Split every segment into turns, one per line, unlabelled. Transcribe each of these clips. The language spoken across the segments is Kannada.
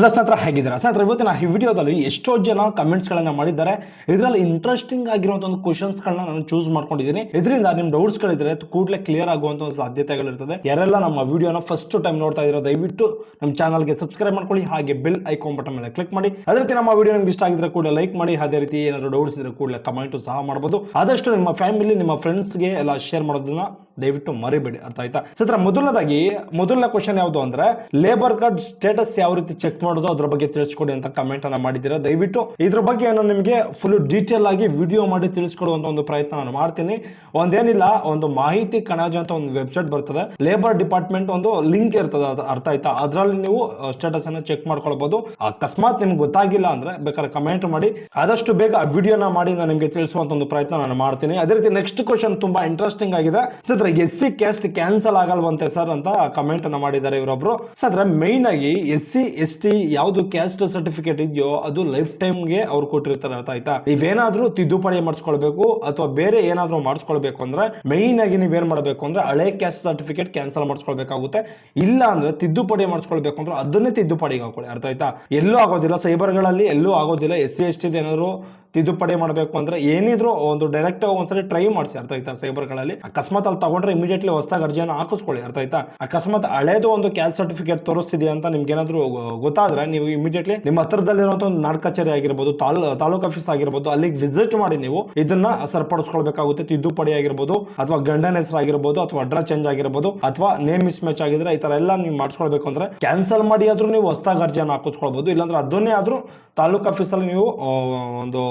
ಹಲೋ ಸ್ನೇಹಿತರ, ಹೇಗಿದ್ದಾರೆ? ಸ್ನೇಹಿತರೆ, ಇವತ್ತಿನ ಈ ವಿಡಿಯೋದಲ್ಲಿ ಎಷ್ಟೋ ಜನ ಕಮೆಂಟ್ಸ್ಗಳನ್ನ ಮಾಡಿದ್ದಾರೆ. ಇದರಲ್ಲಿ ಇಂಟ್ರೆಸ್ಟಿಂಗ್ ಆಗಿರುವಂಥ ಒಂದು ಕ್ವಶನ್ಸ್ಗಳನ್ನ ನಾನು ಚೂಸ್ ಮಾಡ್ಕೊಂಡಿದ್ದೀನಿ. ಇದರಿಂದ ನಿಮ್ಮ ಡೌಟ್ಸ್ಗಳಿದ್ರೆ ಕೂಡಲೇ ಕ್ಲಿಯರ್ ಆಗುವಂಥ ಒಂದು ಸಾಧ್ಯತೆಗಳಿರ್ತದೆ. ಯಾರೆಲ್ಲ ನಮ್ಮ ವಿಡಿಯೋನ ಫಸ್ಟ್ ಟೈಮ್ ನೋಡ್ತಾ ಇದ್ರೆ ದಯವಿಟ್ಟು ನಮ್ಮ ಚಾನಲ್ಗೆ ಸಬ್ಸ್ಕ್ರೈಬ್ ಮಾಡ್ಕೊಳ್ಳಿ. ಹಾಗೆ ಬೆಲ್ ಐಕಾನ್ ಬಟನ್ ಮೇಲೆ ಕ್ಲಿಕ್ ಮಾಡಿ. ಅದೇ ರೀತಿ ನಮ್ಮ ವಿಡಿಯೋ ನಿಮ್ಗೆ ಇಷ್ಟ ಆಗಿದ್ರೆ ಕೂಡ ಲೈಕ್ ಮಾಡಿ. ಅದೇ ರೀತಿ ಏನಾದರೂ ಡೌಟ್ಸ್ ಇದ್ರೆ ಕೂಡಲೇ ಕಮೆಂಟ್ ಸಹ ಮಾಡಬಹುದು ಆದಷ್ಟು ನಿಮ್ಮ ಫ್ಯಾಮಿಲಿ ನಿಮ್ಮ ಫ್ರೆಂಡ್ಸ್ಗೆ ಎಲ್ಲ ಶೇರ್ ಮಾಡೋದನ್ನ ದಯವಿಟ್ಟು ಮರಿಬೇಡಿ, ಅರ್ಥ ಆಯ್ತಾ? ಸತ್ರ ಮೊದಲನೇದಾಗಿ, ಮೊದಲನೇ ಕ್ವಶನ್ ಯಾವುದು ಅಂದ್ರೆ ಲೇಬರ್ ಕಾರ್ಡ್ ಸ್ಟೇಟಸ್ ಯಾವ ರೀತಿ ಚೆಕ್ ಮಾಡೋದು, ಅದ್ರ ಬಗ್ಗೆ ತಿಳಿಸ್ಕೊಡಿ ಅಂತ ಕಮೆಂಟ್ ಅನ್ನ ಮಾಡಿದ್ದೀರಾ? ದಯವಿಟ್ಟು ಇದ್ರ ಬಗ್ಗೆ ನಾನು ನಿಮಗೆ ಫುಲ್ ಡೀಟೇಲ್ ಆಗಿ ವಿಡಿಯೋ ಮಾಡಿ ತಿಳಿಸ್ಕೊಡುವಂತ ಒಂದು ಪ್ರಯತ್ನ ನಾನು ಮಾಡ್ತೀನಿ. ಒಂದೇನಿಲ್ಲ, ಒಂದು ಮಾಹಿತಿ ಕಣಜ ಅಂತ ಒಂದು ವೆಬ್ಸೈಟ್ ಬರ್ತದೆ. ಲೇಬರ್ ಡಿಪಾರ್ಟ್ಮೆಂಟ್ ಒಂದು ಲಿಂಕ್ ಇರ್ತದೆ, ಅದು ಅರ್ಥ ಆಯ್ತಾ? ಅದರಲ್ಲಿ ನೀವು ಸ್ಟೇಟಸ್ ಅನ್ನ ಚೆಕ್ ಮಾಡ್ಕೊಳ್ಬಹುದು ಅಕಸ್ಮಾತ್ ನಿಮ್ಗೆ ಗೊತ್ತಾಗಿಲ್ಲ ಅಂದ್ರೆ ಬೇಕಾದ್ರೆ ಕಮೆಂಟ್ ಮಾಡಿ. ಆದಷ್ಟು ಬೇಗ ವಿಡಿಯೋನ ಮಾಡಿ ನಾನು ನಿಮಗೆ ತಿಳಿಸುವಂತ ಒಂದು ಪ್ರಯತ್ನ ನಾನು ಮಾಡ್ತೀನಿ. ಅದೇ ರೀತಿ ನೆಕ್ಸ್ಟ್ ಕ್ವಶನ್ ತುಂಬಾ ಇಂಟ್ರೆಸ್ಟಿಂಗ್ ಆಗಿದೆ. ಎಸ್ ಸಿ ಕ್ಯಾಸ್ಟ್ ಕ್ಯಾನ್ಸಲ್ ಆಗಲ್ವಂತೆ ಸರ್ ಅಂತ ಕಮೆಂಟ್ ಅನ್ನ ಮಾಡಿದ್ದಾರೆ ಇವರೊಬ್ರು. ಸರ್ ಮೈನ್ ಆಗಿ ಎಸ್ ಸಿ ಎಸ್ ಟಿ ಯಾವ್ದು ಕ್ಯಾಸ್ಟ್ ಸರ್ಟಿಫಿಕೇಟ್ ಇದೆಯೋ ಅದು ಲೈಫ್ ಟೈಮ್ಗೆ ಅವ್ರು ಕೊಟ್ಟಿರ್ತಾರೆ ಅರ್ಥ ಆಯ್ತಾ? ನೀವೇನಾದ್ರೂ ತಿದ್ದುಪಡಿ ಮಾಡಿಸ್ಕೊಳ್ಬೇಕು ಅಥವಾ ಬೇರೆ ಏನಾದ್ರೂ ಮಾಡಿಸ್ಕೊಳ್ಬೇಕು ಅಂದ್ರೆ ಮೈನ್ ಆಗಿ ನೀವೇನ್ ಮಾಡಬೇಕು ಅಂದ್ರೆ ಹಳೆ ಕ್ಯಾಸ್ಟ್ ಸರ್ಟಿಫಿಕೇಟ್ ಕ್ಯಾನ್ಸಲ್ ಮಾಡಿಸ್ಕೊಳ್ಬೇಕಾಗುತ್ತೆ. ಇಲ್ಲ ಅಂದ್ರೆ ತಿದ್ದುಪಡಿ ಮಾಡಿಸ್ಕೊಳ್ಬೇಕು ಅಂದ್ರೆ ಅದನ್ನೇ ತಿದ್ದುಪಡಿಗೆ ಹಾಕೊಳ್ಳಿ. ಅರ್ಥ ಆಯ್ತಾ? ಎಲ್ಲೂ ಆಗೋದಿಲ್ಲ. ಸೈಬರ್ಗಳಲ್ಲಿ ಎಲ್ಲೂ ಆಗೋದಿಲ್ಲ. ಎಸ್ ಸಿ ಎಸ್ ಟಿ ಏನಾದ್ರು ತಿದ್ದುಪಡಿ ಮಾಡಬೇಕು ಅಂದ್ರೆ ಏನಿದ್ರು ಒಂದು ಡೈರೆಕ್ಟ್ ಒಂದ್ಸರಿ ಟ್ರೈ ಮಾಡಿಸಿ, ಅರ್ಥ ಆಯ್ತಾ ಸೈಬರ್ಗಳಲ್ಲಿ ಅಕಸ್ಮಾತ್ ಅಲ್ಲಿ ತಗೊಂಡ್ರೆ ಇಮಿಡಿಯೇಟ್ಲಿ ಹೊಸದಾಗಿ ಅರ್ಜಿಯನ್ನು ಹಾಕಿಸ್ಕೊಳ್ಳಿ, ಅರ್ಥ ಆಯ್ತಾ? ಅಕಸ್ಮಾತ್ ಹಳೇದು ಒಂದು ಕ್ಯಾಸ್ಟ್ ಸರ್ಟಿಫಿಕೇಟ್ ತೋರಿಸ್ತಿದೆ ಅಂತ ನಿಮ್ಗೆ ಏನಾದ್ರು ಗೊತ್ತಾದ್ರೆ ನೀವು ಇಮಿಡಿಯೇಟ್ಲಿ ನಿಮ್ಮ ಹತ್ರದಲ್ಲಿರುವಂತ ಒಂದು ನಾಡ್ ಕಚೇರಿ ಆಗಿರ್ಬೋದು, ತಾಲ್, ತಾಲೂಕ್ ಆಫೀಸ್ ಆಗಿರ್ಬೋದು, ಅಲ್ಲಿಗೆ ವಿಸಿಟ್ ಮಾಡಿ ನೀವು ಇದನ್ನ ಸರಿಪಡಿಸ್ಕೊಳ್ಬೇಕಾಗುತ್ತೆ, ತಿದ್ದುಪಡಿ ಆಗಿರ್ಬೋದು, ಅಥವಾ ಗಂಡನ ಹೆಸರು ಆಗಿರ್ಬೋದು, ಅಥವಾ ಅಡ್ರೆಸ್ ಚೇಂಜ್ ಆಗಿರ್ಬೋದು, ಅಥವಾ ನೇಮ್ ಮಿಸ್ ಮ್ಯಾಚ್ ಆಗಿದ್ರೆ ಈ ತರ ಎಲ್ಲ ನೀವು ಮಾಡಿಸ್ಕೊಳ್ಬೇಕು ಅಂದ್ರೆ ಕ್ಯಾನ್ಸಲ್ ಮಾಡಿ ಆದ್ರೂ ನೀವು ಹೊಸದಾಗಿ ಅರ್ಜಿಯನ್ನು ಹಾಕಿಸ್ಕೊಳ್ಬಹುದು ಇಲ್ಲಾಂದ್ರೆ ಅದನ್ನೇ ಆದ್ರೂ ತಾಲೂಕ್ ಆಫೀಸಲ್ಲಿ ನೀವು ಒಂದು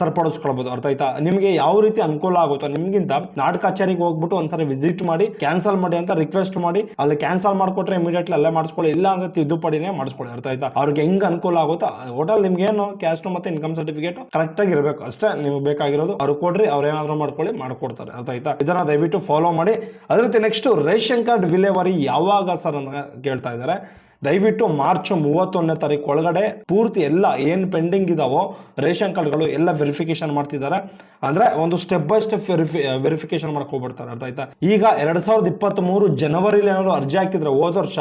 ಸರಿಪಡಿಸ್ಕೊಳ್ಬಹುದು ಅರ್ಥ ಆಯ್ತಾ? ನಿಮಗೆ ಯಾವ ರೀತಿ ಅನುಕೂಲ ಆಗುತ್ತೋ, ನಿಮ್ಗಿಂತ ನಾಡ್ ಕಚೇರಿಗೆ ಹೋಗ್ಬಿಟ್ಟು ಒಂದ್ಸರಿ ವಿಸಿಟ್ ಮಾಡಿ ಕ್ಯಾನ್ಸಲ್ ಮಾಡಿ ಅಂತ ರಿಕ್ವೆಸ್ಟ್ ಮಾಡಿ, ಅಲ್ಲಿ ಕ್ಯಾನ್ಸಲ್ ಮಾಡ್ಕೊಟ್ರೆ ಇಮಿಡಿಯೇಟ್ಲಿ ಅಲ್ಲೇ ಮಾಡಿಸ್ಕೊಳ್ಳಿ, ಇಲ್ಲ ಅಂದ್ರೆ ತಿದ್ದುಪಡಿನೇ ಮಾಡಿಸ್ಕೊಳ್ಳಿ. ಅರ್ಥ ಆಯ್ತಾ? ಅವ್ರಿಗೆ ಹೆಂಗ್ ಅನುಕೂಲ ಆಗುತ್ತೋ ಹೋಟೆಲ್ ನಿಮ್ಗೆ ಏನು ಕ್ಯಾಸ್ಟ್ ಮತ್ತೆ ಇನ್ಕಮ್ ಸರ್ಟಿಫಿಕೇಟ್ ಕರೆಕ್ಟ್ ಆಗಿ ಇರಬೇಕು. ಅಷ್ಟೇ ನಿಮ್ಗೆ ಬೇಕಾಗಿರೋದು ಅವ್ರು ಕೊಡ್ರಿ, ಅವ್ರು ಏನಾದ್ರು ಮಾಡ್ಕೊಳ್ಳಿ, ಮಾಡ್ಕೊಡ್ತಾರೆ. ಅರ್ಥ ಆಯ್ತಾ? ಇದನ್ನ ದಯವಿಟ್ಟು ಫಾಲೋ ಮಾಡಿ. ಅದ್ರ ನೆಕ್ಸ್ಟ್ ರೇಷನ್ ಕಾರ್ಡ್ ವಿಲೇವಾರಿ ಯಾವಾಗ ಸರ್ ಅಂತ ಕೇಳ್ತಾ ಇದ್ದಾರೆ? ದಯವಿಟ್ಟು ಮಾರ್ಚ್ ಮೂವತ್ತೊಂದನೇ ತಾರೀಕು ಒಳಗಡೆ ಪೂರ್ತಿ ಎಲ್ಲ ಏನು ಪೆಂಡಿಂಗ್ ಇದಾವೋ ರೇಷನ್ ಕಾರ್ಡ್ಗಳು ಎಲ್ಲ ವೆರಿಫಿಕೇಶನ್ ಮಾಡ್ತಿದ್ದಾರೆ. ಅಂದ್ರೆ ಒಂದು ಸ್ಟೆಪ್ ಬೈ ಸ್ಟೆಪ್ ವೆರಿಫಿ ವೆರಿಫಿಕೇಶನ್ ಮಾಡ್ಕೊಬಿಡ್ತಾರೆ ಅರ್ಥ ಆಯ್ತಾ? ಈಗ ಎರಡ್ ಸಾವಿರದ ಇಪ್ಪತ್ತ್ ಮೂರು ಜನವರಿಲಿ ಏನಾದ್ರು ಅರ್ಜಿ ಹಾಕಿದ್ರೆ ಹೋದ ವರ್ಷ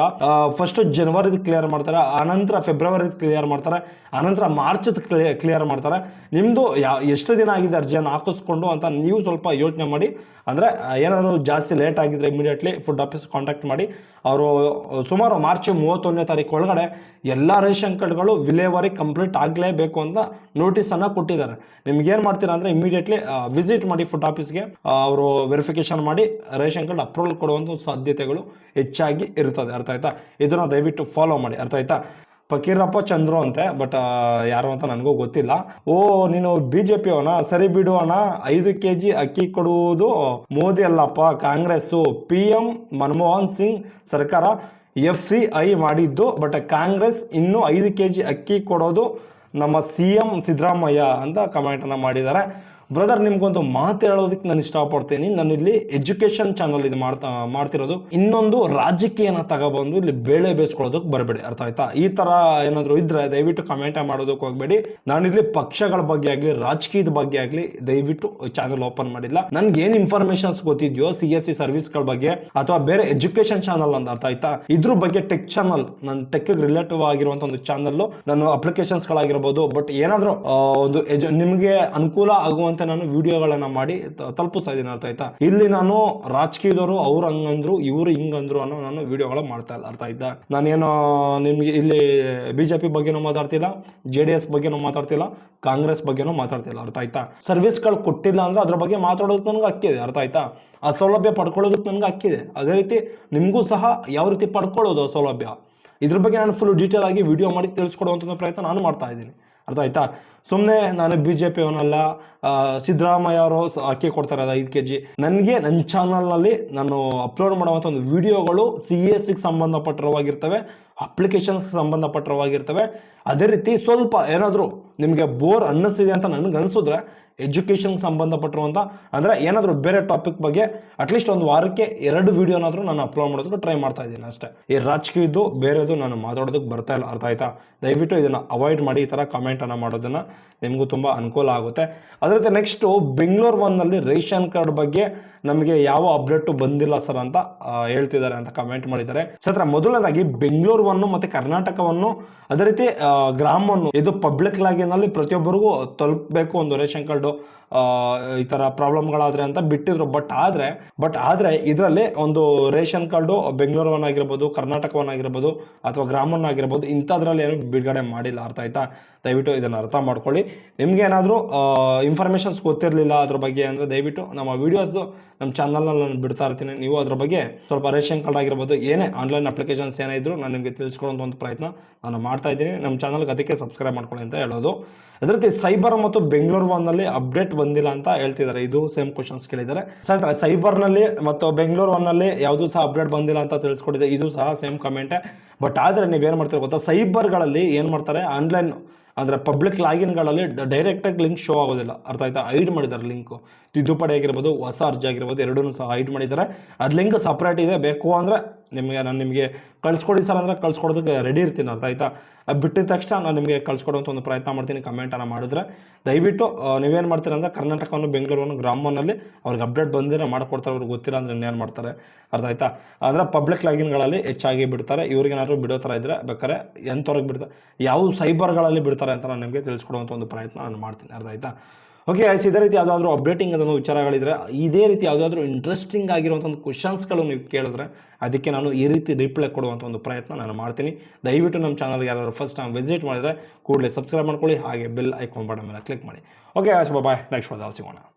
ಫಸ್ಟ್ ಜನವರಿ ಕ್ಲಿಯರ್ ಮಾಡ್ತಾರೆ, ಆನಂತರ ಫೆಬ್ರವರಿ ಕ್ಲಿಯರ್ ಮಾಡ್ತಾರೆ, ಆನಂತರ ಮಾರ್ಚ್ ಕ್ಲಿಯರ್ ಮಾಡ್ತಾರೆ. ನಿಮ್ದು ಯಾ, ಎಷ್ಟು ದಿನ ಆಗಿದೆ ಅರ್ಜಿಯನ್ನು ಹಾಕಿಸ್ಕೊಂಡು ಅಂತ ನೀವು ಸ್ವಲ್ಪ ಯೋಚನೆ ಮಾಡಿ. ಅಂದರೆ ಏನಾದರೂ ಜಾಸ್ತಿ ಲೇಟ್ ಆಗಿದ್ರೆ ಇಮಿಡಿಯೇಟ್ಲಿ ಫುಡ್ ಆಫೀಸ್ ಕಾಂಟ್ಯಾಕ್ಟ್ ಮಾಡಿ. ಅವರು ಸುಮಾರು ಮಾರ್ಚ್ ಮೂವತ್ತೊಂದನೇ ತಾರೀಕು ಒಳಗಡೆ ಎಲ್ಲ ರೇಷನ್ ಕಾರ್ಡ್ಗಳು ವಿಲೇವಾರಿ ಕಂಪ್ಲೀಟ್ ಆಗಲೇಬೇಕು ಅಂತ ನೋಟಿಸನ್ನು ಕೊಟ್ಟಿದ್ದಾರೆ. ನಿಮ್ಗೇನು ಮಾಡ್ತೀರಾ ಅಂದರೆ ಇಮಿಡಿಯೇಟ್ಲಿ ವಿಸಿಟ್ ಮಾಡಿ ಫುಡ್ ಆಫೀಸ್ಗೆ ಅವರು ವೆರಿಫಿಕೇಶನ್ ಮಾಡಿ ರೇಷನ್ ಕಾರ್ಡ್ ಅಪ್ರೂವಲ್ ಕೊಡುವಂಥ ಸಾಧ್ಯತೆಗಳು ಹೆಚ್ಚಾಗಿ ಇರ್ತದೆ. ಅರ್ಥ ಆಯ್ತಾ? ಇದನ್ನು ದಯವಿಟ್ಟು ಫಾಲೋ ಮಾಡಿ. ಅರ್ಥ ಆಯ್ತಾ? ಫಕೀರಪ್ಪ ಚಂದ್ರು ಅಂತೆ ಬಟ್ ಯಾರು ಅಂತ ನನಗೂ ಗೊತ್ತಿಲ್ಲ. ಓ, ನೀನು ಬಿ ಜೆ ಪಿ ಅವನ? ಸರಿ ಬಿಡು ಅಣ್ಣ. ಐದು ಕೆ ಜಿ ಅಕ್ಕಿ ಕೊಡುವುದು ಮೋದಿ ಅಲ್ಲಪ್ಪ. ಕಾಂಗ್ರೆಸ್ಸು. ಪಿ ಎಂ ಮನಮೋಹನ್ ಸಿಂಗ್ ಸರ್ಕಾರ ಎಫ್ ಸಿ ಐ ಮಾಡಿದ್ದು ಬಟ್ ಕಾಂಗ್ರೆಸ್ ಇನ್ನೂ ಐದು ಕೆ ಜಿ ಅಕ್ಕಿ ಕೊಡೋದು ನಮ್ಮ ಸಿ ಎಂ ಸಿದ್ದರಾಮಯ್ಯ ಅಂತ ಕಮೆಂಟನ್ನು ಮಾಡಿದ್ದಾರೆ. ಬ್ರದರ್ ನಿಮ್ಗೊಂದು ಮಾತು ಹೇಳೋದಕ್ಕೆ ನಾನು ಇಷ್ಟಪಡ್ತೀನಿ. ನಾನು ಇಲ್ಲಿ ಎಜುಕೇಶನ್ ಚಾನಲ್ ಇದು ಮಾಡ್ತಾ, ಮಾಡ್ತಿರೋದು. ಇನ್ನೊಂದು ರಾಜಕೀಯನ ತಗೋಬಂದು ಇಲ್ಲಿ ಬೇಳೆ ಬೇಯಿಸ್ಕೊಳ್ಳೋದಕ್ಕೆ ಬರಬೇಡಿ. ಅರ್ಥ ಆಯ್ತಾ? ಈ ತರ ಏನಾದ್ರು ಇದ್ರೆ ದಯವಿಟ್ಟು ಕಮೆಂಟ್ ಮಾಡೋದಕ್ಕೆ ಹೋಗ್ಬೇಡಿ. ನಾನು ಇಲ್ಲಿ ಪಕ್ಷಗಳ ಬಗ್ಗೆ ಆಗಲಿ, ರಾಜಕೀಯದ ಬಗ್ಗೆ ಆಗಲಿ ದಯವಿಟ್ಟು ಚಾನಲ್ ಓಪನ್ ಮಾಡಿಲ್ಲ. ನನ್ಗೆ ಏನ್ ಇನ್ಫಾರ್ಮೇಶನ್ಸ್ ಗೊತ್ತಿದ್ಯೋ ಸಿ ಎಸ್ ಸಿ ಸರ್ವಿಸ್ಗಳ ಬಗ್ಗೆ ಅಥವಾ ಬೇರೆ ಎಜುಕೇಶನ್ ಚಾನಲ್ ಅಂತ ಅರ್ಥ ಆಯ್ತಾ? ಇದ್ರ ಬಗ್ಗೆ ಟೆಕ್ ಚಾನಲ್ ನನ್ನ ಟೆಕ್ ರಿಲೇಟಿವ್ ಆಗಿರುವಂತ ಒಂದು ಚಾನಲ್ ನಾನು ಅಪ್ಲಿಕೇಶನ್ಸ್ ಗಳಾಗಿರ್ಬೋದು ಬಟ್ ಏನಾದ್ರೂ ಒಂದು ನಿಮಗೆ ನಿಮ್ಗೆ ಅನುಕೂಲ ಆಗುವಂತೆ ನಾನು ವಿಡಿಯೋಗಳನ್ನ ಮಾಡಿ ತಲುಪಿಸ್ತಾ ಇದ್ದೀನಿ ಅರ್ಥ ಆಯ್ತಾ? ಇಲ್ಲಿ ನಾನು ರಾಜಕೀಯದವರು ಅವ್ರು ಹಂಗಂದ್ರು, ಇವ್ರು ಹಿಂಗಂದ್ರು ಅನ್ನೋ ನಾನು ವಿಡಿಯೋಗಳ ಮಾಡ್ತಾ ಇಲ್ಲ ಅರ್ಥ ಆಯ್ತಾ? ನಾನೇನು ನಿಮ್ಗೆ ಇಲ್ಲಿ ಬಿಜೆಪಿ ಬಗ್ಗೆನೂ ಮಾತಾಡ್ತಿಲ್ಲ, ಜೆ ಡಿ ಎಸ್ ಬಗ್ಗೆನೂ ಮಾತಾಡ್ತಿಲ್ಲ, ಕಾಂಗ್ರೆಸ್ ಬಗ್ಗೆನೂ ಮಾತಾಡ್ತಿಲ್ಲ, ಅರ್ಥ ಆಯ್ತಾ? ಸರ್ವಿಸ್ಗಳು ಕೊಟ್ಟಿಲ್ಲ ಅಂದ್ರೆ ಅದ್ರ ಬಗ್ಗೆ ಮಾತಾಡೋದಕ್ಕೆ ನನಗೆ ಹಕ್ಕಿದೆ, ಅರ್ಥ ಆಯ್ತಾ? ಆ ಸೌಲಭ್ಯ ಪಡ್ಕೊಳ್ಳೋದಕ್ಕೆ ನನಗೆ ಅಕ್ಕಿದೆ ಅದೇ ರೀತಿ ನಿಮಗೂ ಸಹ ಯಾವ ರೀತಿ ಪಡ್ಕೊಳ್ಳೋದು ಸೌಲಭ್ಯ ಇದ್ರ ಬಗ್ಗೆ ನಾನು ಫುಲ್ ಡೀಟೇಲ್ ಆಗಿ ವಿಡಿಯೋ ಮಾಡಿ ತಿಳಿಸ್ಕೊಡುವಂಥ ಪ್ರಯತ್ನ ನಾನು ಮಾಡ್ತಾ ಇದ್ದೀನಿ. ಅರ್ಥ ಆಯ್ತಾ? ಸುಮ್ಮನೆ ನಾನು ಬಿ ಜೆ ಪಿ ಅವನಲ್ಲ ಸಿದ್ದರಾಮಯ್ಯ ಅವರು ಅಕ್ಕಿ ಕೊಡ್ತಾರೆ ಅದು ಐದು ಕೆ ಜಿ ನನಗೆ ನನ್ನ ಚಾನಲ್ನಲ್ಲಿ ನಾನು ಅಪ್ಲೋಡ್ ಮಾಡುವಂಥ ಒಂದು ವಿಡಿಯೋಗಳು ಸಿ ಎಸ್ ಸಿಗೆ ಸಂಬಂಧಪಟ್ಟರವಾಗಿರ್ತವೆ ಅಪ್ಲಿಕೇಶನ್ಸ್ ಸಂಬಂಧಪಟ್ಟರವಾಗಿರ್ತವೆ. ಅದೇ ರೀತಿ ಸ್ವಲ್ಪ ಏನಾದರೂ ನಿಮಗೆ ಬೋರ್ ಅನ್ನಿಸ್ತಿದೆ ಅಂತ ನನಗೆ ಅನಿಸಿದ್ರೆ ಎಜುಕೇಷನ್ಗೆ ಸಂಬಂಧಪಟ್ಟಿರುವಂಥ ಅಂದರೆ ಏನಾದರೂ ಬೇರೆ ಟಾಪಿಕ್ ಬಗ್ಗೆ ಅಟ್ಲೀಸ್ಟ್ ಒಂದು ವಾರಕ್ಕೆ ಎರಡು ವಿಡಿಯೋನಾದರೂ ನಾನು ಅಪ್ಲೋಡ್ ಮಾಡೋದಕ್ಕೆ ಟ್ರೈ ಮಾಡ್ತಾ ಇದ್ದೀನಿ ಅಷ್ಟೇ. ಈ ರಾಜಕೀಯದ್ದು ಬೇರೆದು ನಾನು ಮಾತಾಡೋದಕ್ಕೆ ಬರ್ತಾ ಇಲ್ಲ, ಅರ್ಥ ಆಯ್ತಾ? ದಯವಿಟ್ಟು ಇದನ್ನು ಅವಾಯ್ಡ್ ಮಾಡಿ, ಈ ಥರ ಕಮೆಂಟನ್ನು ಮಾಡೋದನ್ನು ನಿಮಗೂ ತುಂಬ ಅನುಕೂಲ ಆಗುತ್ತೆ. ಅದೇ ಜೊತೆ ನೆಕ್ಸ್ಟು ಬೆಂಗಳೂರು ಒನ್ನಲ್ಲಿ ರೇಷನ್ ಕಾರ್ಡ್ ಬಗ್ಗೆ ನಮಗೆ ಯಾವ ಅಪ್ಡೇಟು ಬಂದಿಲ್ಲ ಸರ್ ಅಂತ ಹೇಳ್ತಿದ್ದಾರೆ ಅಂತ ಕಮೆಂಟ್ ಮಾಡಿದ್ದಾರೆ. ಸತ್ರ ಮೊದಲನೇದಾಗಿ ಬೆಂಗಳೂರು ಒನ್ನು ಮತ್ತು ಕರ್ನಾಟಕವನ್ನು ಅದೇ ರೀತಿ ಗ್ರಾಮವನ್ನು, ಇದು ಪಬ್ಲಿಕ್ ಲಾಗಿನಲ್ಲಿ ಪ್ರತಿಯೊಬ್ಬರಿಗೂ ತಲುಪಬೇಕು ಒಂದು ರೇಷನ್ ಕಾರ್ಡು ಈ ಥರ ಪ್ರಾಬ್ಲಮ್ಗಳಾದರೆ ಅಂತ ಬಿಟ್ಟಿದ್ರು. ಬಟ್ ಆದರೆ ಬಟ್ ಆದರೆ ಇದರಲ್ಲಿ ಒಂದು ರೇಷನ್ ಕಾರ್ಡು ಬೆಂಗಳೂರವನ್ನಾಗಿರ್ಬೋದು, ಕರ್ನಾಟಕವನ್ನಾಗಿರ್ಬೋದು ಅಥವಾ ಗ್ರಾಮವನ್ನಾಗಿರ್ಬೋದು ಇಂಥದ್ರಲ್ಲಿ ಏನು ಬಿಡುಗಡೆ ಮಾಡಿಲ್ಲ. ಅರ್ಥ ಆಯ್ತಾ? ದಯವಿಟ್ಟು ಇದನ್ನು ಅರ್ಥ ಮಾಡ್ಕೊಳ್ಳಿ. ನಿಮ್ಗೆ ಏನಾದರೂ ಇನ್ಫಾರ್ಮೇಷನ್ಸ್ ಗೊತ್ತಿರಲಿಲ್ಲ ಅದ್ರ ಬಗ್ಗೆ ಅಂದರೆ ದಯವಿಟ್ಟು ನಮ್ಮ ವೀಡಿಯೋಸ್ದು ನಮ್ಮ ಚಾನಲ್ನಲ್ಲಿ ನಾನು ಬಿಡ್ತಾ ಇರ್ತೀನಿ. ನೀವು ಅದ್ರ ಬಗ್ಗೆ ಸ್ವಲ್ಪ ರೇಷನ್ ಕಾರ್ಡ್ ಆಗಿರ್ಬೋದು, ಏನೇ ಆನ್ಲೈನ್ ಅಪ್ಲಿಕೇಶನ್ಸ್ ಏನೇ ಇದ್ರು ನಾನು ನಿಮಗೆ ತಿಳಿಸ್ಕೊಡೋಂಥ ಒಂದು ಪ್ರಯತ್ನ ನಾನು ಮಾಡ್ತಾ ಇದ್ದೀನಿ. ನಮ್ಮ ಚಾನಲ್ಗೆ ಅದಕ್ಕೆ ಸಬ್ಸ್ಕ್ರೈಬ್ ಮಾಡ್ಕೊಳ್ಳಿ ಅಂತ ಹೇಳೋದು. ಅದೇ ರೀತಿ ಸೈಬರ್ ಮತ್ತು ಬೆಂಗಳೂರು ಒನ್ನಲ್ಲಿ ಅಪ್ಡೇಟ್ ಬಂದಿಲ್ಲ ಅಂತ ಹೇಳ್ತಿದ್ದಾರೆ. ಇದು ಸೇಮ್ ಕ್ವಶನ್ಸ್ ಕೇಳಿದ್ದಾರೆ. ಸೈಬರ್ ಸೈಬರ್ನಲ್ಲಿ ಮತ್ತು ಬೆಂಗಳೂರು ಒನ್ನಲ್ಲಿ ಯಾವುದು ಸಹ ಅಪ್ಡೇಟ್ ಬಂದಿಲ್ಲ ಅಂತ ತಿಳಿಸ್ಕೊಟ್ಟಿದೆ. ಇದು ಸಹ ಸೇಮ್ ಕಮೆಂಟ್ ಬಟ್ ಆದರೆ ನೀವೇನು ಮಾಡ್ತೀರಾ ಗೊತ್ತಾ? ಸೈಬರ್ಗಳಲ್ಲಿ ಏನು ಮಾಡ್ತಾರೆ? ಆನ್ಲೈನ್ ಅಂದರೆ ಪಬ್ಲಿಕ್ ಲಾಗಿನ್ಗಳಲ್ಲಿ ಡೈರೆಕ್ಟಾಗಿ ಲಿಂಕ್ ಶೋ ಆಗೋದಿಲ್ಲ. ಅರ್ಥ ಆಯ್ತಾ? ಹೈಡ್ ಮಾಡಿದ್ದಾರೆ ಲಿಂಕು ತಿದ್ದುಪಡಿ ಆಗಿರ್ಬೋದು, ಹೊಸ ಅರ್ಜಿ ಆಗಿರ್ಬೋದು ಎರಡೂ ಸಹ ಹೈಡ್ ಮಾಡಿದ್ದಾರೆ. ಅದು ಲಿಂಕ್ ಸಪ್ರೇಟ್ ಇದೆ. ಬೇಕು ಅಂದರೆ ನಿಮಗೆ ನಾನು ನಿಮಗೆ ಕಳ್ಸ್ಕೊಡಿ ಸರ್ ಅಂದರೆ ಕಳ್ಸ್ಕೊಡೋದಕ್ಕೆ ರೆಡಿ ಇರ್ತೀನಿ ಅರ್ಥ ಆಯ್ತಾ? ಬಿಟ್ಟಿದ ತಕ್ಷಣ ನಾನು ನಿಮಗೆ ಕಳ್ಸ್ಕೊಡೋಂಥ ಒಂದು ಪ್ರಯತ್ನ ಮಾಡ್ತೀನಿ ಕಮೆಂಟನ್ನು ಮಾಡಿದ್ರೆ. ದಯವಿಟ್ಟು ನೀವೇನು ಮಾಡ್ತೀರ ಅಂದರೆ ಕರ್ನಾಟಕವನ್ನು, ಬೆಂಗಳೂರನ್ನು ಗ್ರಾಮನಲ್ಲಿ ಅವ್ರಿಗೆ ಅಪ್ಡೇಟ್ ಬಂದಿರೋ ಮಾಡ್ಕೊಡ್ತಾರೆ, ಅವ್ರಿಗೆ ಗೊತ್ತಿಲ್ಲ ಅಂದರೆ ಇನ್ನೇನು ಮಾಡ್ತಾರೆ. ಅರ್ಥ ಆಯ್ತಾ? ಅಂದರೆ ಪಬ್ಲಿಕ್ ಲಾಗಿನ್ಗಳಲ್ಲಿ ಹೆಚ್ಚಾಗಿ ಬಿಡ್ತಾರೆ. ಇವ್ರಿಗೇನಾದ್ರು ಬಿಡೋ ಥರ ಇದ್ದರೆ ಬೇಕಾದ್ರೆ ಎಂಥವ್ರಿಗೆ ಬಿಡ್ತಾರೆ? ಯಾವ ಸೈಬರ್ಗಳಲ್ಲಿ ಬಿಡ್ತಾರೆ ಅಂತ ನಾನು ನಿಮಗೆ ತಿಳಿಸ್ಕೊಡುವಂಥ ಒಂದು ಪ್ರಯತ್ನ ನಾನು ಮಾಡ್ತೀನಿ. ಅರ್ಥ ಆಯ್ತಾ? ಓಕೆ ಐಸ್ ಇದೇ ರೀತಿ ಯಾವುದಾದ್ರೂ ಅಪ್ಡೇಟಿಂಗ್ ಅನ್ನೋ ವಿಚಾರಗಳಿದ್ರೆ, ಇದೇ ರೀತಿ ಯಾವುದಾದ್ರೂ ಇಂಟ್ರೆಸ್ಟಿಂಗ್ ಆಗಿರುವಂಥ ಒಂದು ಕ್ವಶನ್ಸ್ಗಳು ನೀವು ಕೇಳಿದ್ರೆ, ಅದಕ್ಕೆ ನಾನು ಈ ರೀತಿ ರಿಪ್ಲೈ ಕೊಡುವಂಥ ಒಂದು ಪ್ರಯತ್ನ ನಾನು ಮಾಡ್ತೀನಿ. ದಯವಿಟ್ಟು ನಮ್ಮ ಚಾನಲ್ಗೆ ಯಾರಾದರೂ ಫಸ್ಟ್ ಟೈಮ್ ವಿಸಿಟ್ ಮಾಡಿದರೆ, ಕೂಡಲೇ ಸಬ್ಸ್ಕ್ರೈಬ್ ಮಾಡ್ಕೊಳ್ಳಿ, ಹಾಗೆ ಬೆಲ್ ಐಕಾನ್ ಬಟನ್ ಮೇಲೆ ಕ್ಲಿಕ್ ಮಾಡಿ. ಓಕೆ ಆಯ್ತು ಬಾಯ್ ನೆಕ್ಸ್ಟ್ ಸಿಗೋಣ